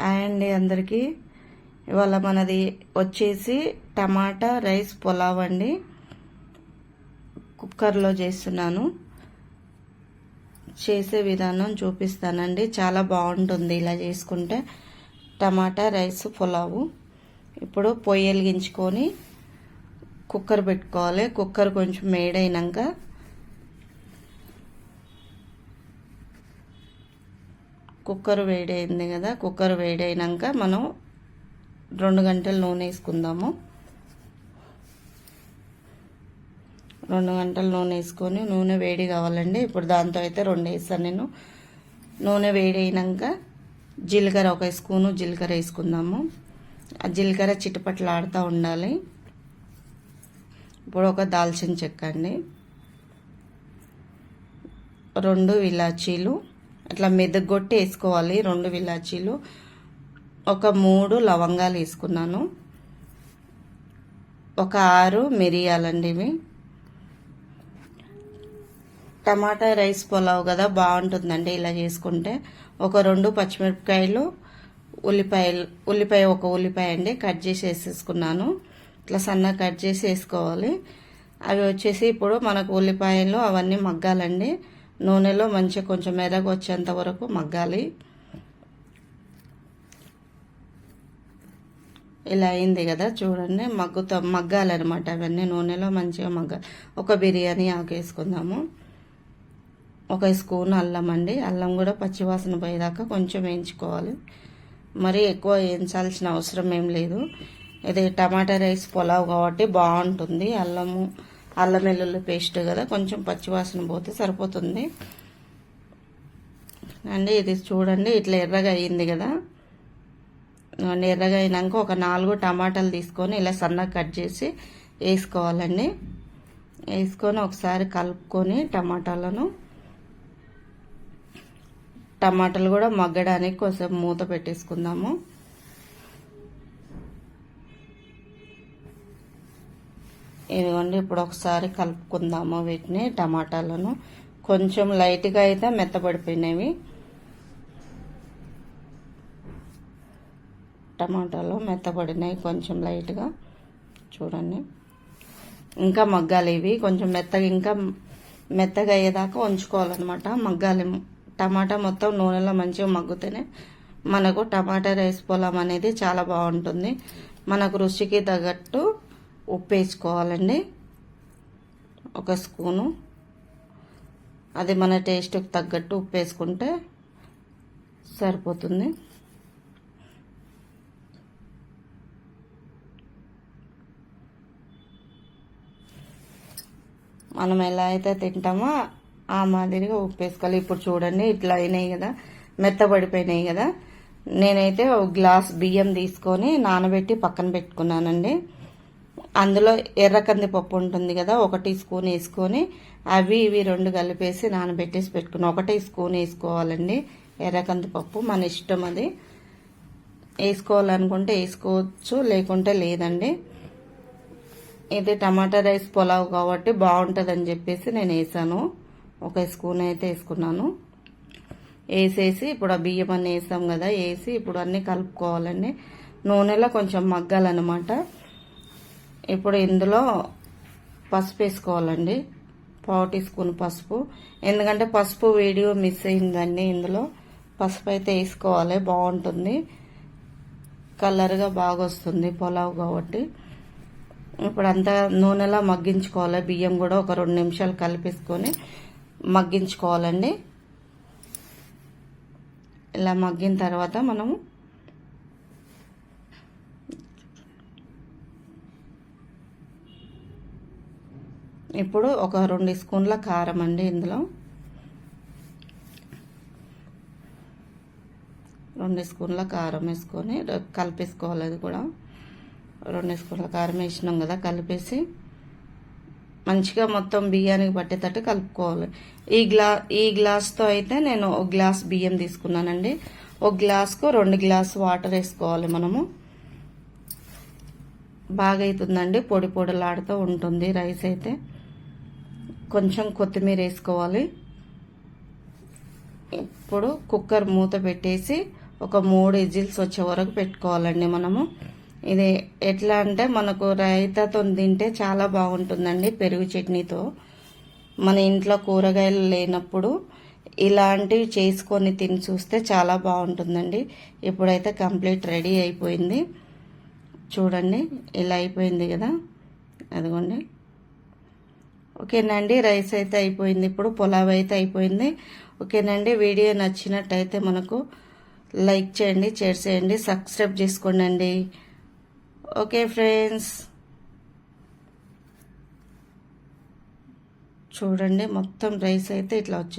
And అందరికీ ఇవాళ మనది వచ్చేసి టమాటా రైస్ పులావ్ అండి. కుక్కర్లో చేస్తున్నాను. చేసే విధానం చూపిస్తానండి. చాలా బాగుంటుంది ఇలా చేసుకుంటే. Tomato rice pulao. ఇప్పుడు పొయ్యి వెలిగించుకొని కుక్కర్ పెట్టుకోవాలి. కుక్కర్ కొంచెం మేడైనాక కుక్కర్ వేడైంది కదా కుక్కర్ వేడైనాక మనం రెండు గంటలు నూనె వేసుకుందాము. రెండు గంటలు నూనె వేసుకొని నూనె వేడి కావాలండి. ఇప్పుడు దాంతో అయితే రెండు వేస్తాను నేను. నూనె వేడి అయినాక జీలకర్ర ఒక స్పూను జీలకర్ర వేసుకుందాము. ఆ జీలకర్ర చిటపట్లాడుతూ ఉండాలి. ఇప్పుడు ఒక దాల్చిన చెక్క అండి. రెండు ఇలాచీలు. అట్లా మెదగొట్టి వేసుకోవాలి రెండు ఇలాచీలు ఒక మూడు లవంగాలు వేసుకున్నాను. ఒక ఆరు మిరియాలండి ఇవి. టమాటా రైస్ పులావ్ కదా బాగుంటుందండి ఇలా చేసుకుంటే. ఒక రెండు పచ్చిమిరపకాయలు ఉల్లిపాయలు ఉల్లిపాయ ఒక ఉల్లిపాయ అండి కట్ చేసి వేసేసుకున్నాను. ఇట్లా సన్నగా కట్ చేసి వేసుకోవాలి. అవి వచ్చేసి ఇప్పుడు మనకు ఉల్లిపాయలు అవన్నీ మగ్గాలండి. నూనెలో మంచిగా కొంచెం మెరగ వచ్చేంత వరకు మగ్గాలి. ఇలా అయింది కదా చూడండి మగ్గుతో మగ్గాలన్నమాట అవన్నీ నూనెలో మంచిగా మగ్గాలి. ఒక బిర్యానీ ఆకు వేసుకుందాము ఒక స్పూన్ అల్లం అండి. అల్లం కూడా పచ్చివాసన పోయేదాకా కొంచెం వేయించుకోవాలి. మరీ ఎక్కువ వేయించాల్సిన అవసరం ఏం లేదు. ఇది టమాటా రైస్ పులావ్ కాబట్టి బాగుంటుంది. అల్లము అల్లం వెల్లుల్లి పేస్ట్ కదా కొంచెం పచ్చివాసన పోతే సరిపోతుంది. అండి ఇది చూడండి ఇట్లా ఎర్రగా అయింది కదా. ఎర్రగా అయినాక ఒక నాలుగు టమాటాలు తీసుకొని ఇలా సన్నగా కట్ చేసి వేసుకోవాలండి. వేసుకొని ఒకసారి కలుపుకొని టమాటాలను టమాటాలు కూడా మగ్గడానికి కొంచెం మూత పెట్టేసుకుందాము. ఇదిగోండి ఇప్పుడు ఒకసారి కలుపుకుందాము వీటిని టమాటాలను. కొంచెం లైట్గా అయితే మెత్తబడిపోయినవి. టమాటాలు మెత్తబడినాయి కొంచెం లైట్గా. చూడండి. ఇంకా మగ్గాలి ఇవి. కొంచెం మెత్తగా ఇంకా మెత్తగా అయ్యేదాకా ఉంచుకోవాలన్నమాట. మగ్గాలి. టమాటా మొత్తం నూనెలో మంచిగా మగ్గుతేనే మనకు టమాటా రైస్ పొలం అనేది చాలా బాగుంటుంది. మనకు రుచికి తగ్గట్టు ఉప్పు వేసుకోవాలండి ఒక స్పూను. అది మన టేస్ట్కి తగ్గట్టు ఉప్పు వేసుకుంటే సరిపోతుంది. మనం ఎలా అయితే తింటామో ఆ మాదిరిగా ఉప్పు వేసుకోవాలి ఇప్పుడు చూడండి ఇట్లా అయినాయి కదా మెత్తబడిపోయినాయి కదా. నేనైతే ఒక గ్లాస్ బియ్యం తీసుకొని నానబెట్టి పక్కన పెట్టుకున్నానండి. అందులో ఎర్ర కందిపప్పు ఉంటుంది కదా ఒకటి స్పూన్ వేసుకొని అవి ఇవి రెండు కలిపేసి నానబెట్టేసి పెట్టుకుని ఒకటి స్పూన్ వేసుకోవాలండి ఎర్ర కందిపప్పు మన ఇష్టం అది. వేసుకోవాలనుకుంటే వేసుకోవచ్చు లేకుంటే లేదండి. ఇది టమాటా రైస్ పులావ్ కాబట్టి బాగుంటుందని చెప్పేసి నేను వేసాను. ఒక స్పూన్ అయితే వేసుకున్నాను. వేసేసి ఇప్పుడు ఆ బియ్యం అన్నీ వేసాం కదా వేసి ఇప్పుడు అన్నీ కలుపుకోవాలండి. నూనెలో కొంచెం మగ్గాలన్నమాట. ఇప్పుడు ఇందులో పసుపు వేసుకోవాలండి. పావు టీ స్పూన్ పసుపు. ఎందుకంటే పసుపు వీడియో మిస్ అయిందండి ఇందులో. పసుపు అయితే వేసుకోవాలి బాగుంటుంది. కలర్గా బాగా వస్తుంది పులావ్ కాబట్టి. ఇప్పుడు అంతా నూనెలా మగ్గించుకోవాలి. బియ్యం కూడా ఒక రెండు నిమిషాలు కలిపేసుకొని మగ్గించుకోవాలండి. ఇలా మగ్గిన తర్వాత మనము ఇప్పుడు ఒక రెండు స్పూన్ల కారం అండి ఇందులో. రెండు స్పూన్ల కారం వేసుకొని కలిపేసుకోవాలి అది కూడా. రెండు స్పూన్ల కారం వేసినాం కదా కలిపేసి మంచిగా మొత్తం బియ్యానికి పట్టేటట్టు కలుపుకోవాలి. ఈ గ్లా ఈ గ్లాస్తో అయితే నేను ఒక గ్లాస్ బియ్యం తీసుకున్నానండి. ఒక గ్లాస్కు రెండు గ్లాస్ వాటర్ వేసుకోవాలి మనము. బాగా అవుతుందండి పొడి పొడిలాడుతూ ఉంటుంది రైస్ అయితే. కొంచెం కొత్తిమీర వేసుకోవాలి. ఇప్పుడు కుక్కర్ మూత పెట్టేసి ఒక మూడు ఇజిల్స్ వచ్చే వరకు పెట్టుకోవాలండి మనము. ఇది ఎట్లా అంటే మనకు రైతాతో తింటే చాలా బాగుంటుందండి పెరుగు చట్నీతో. మన ఇంట్లో కూరగాయలు లేనప్పుడు ఇలాంటివి చేసుకొని తిని చూస్తే చాలా బాగుంటుందండి. ఇప్పుడైతే కంప్లీట్ రెడీ అయిపోయింది. చూడండి ఇలా అయిపోయింది కదా. అదిగోండి. ఓకేనండి రైస్ అయితే అయిపోయింది ఇప్పుడు పులావ్ అయితే అయిపోయింది. ఓకేనండి వీడియో నచ్చినట్టయితే మనకు లైక్ చేయండి షేర్ చేయండి సబ్స్క్రైబ్ చేసుకోండి ఓకే ఫ్రెండ్స్. చూడండి మొత్తం రైస్ అయితే ఇట్లా వచ్చేసి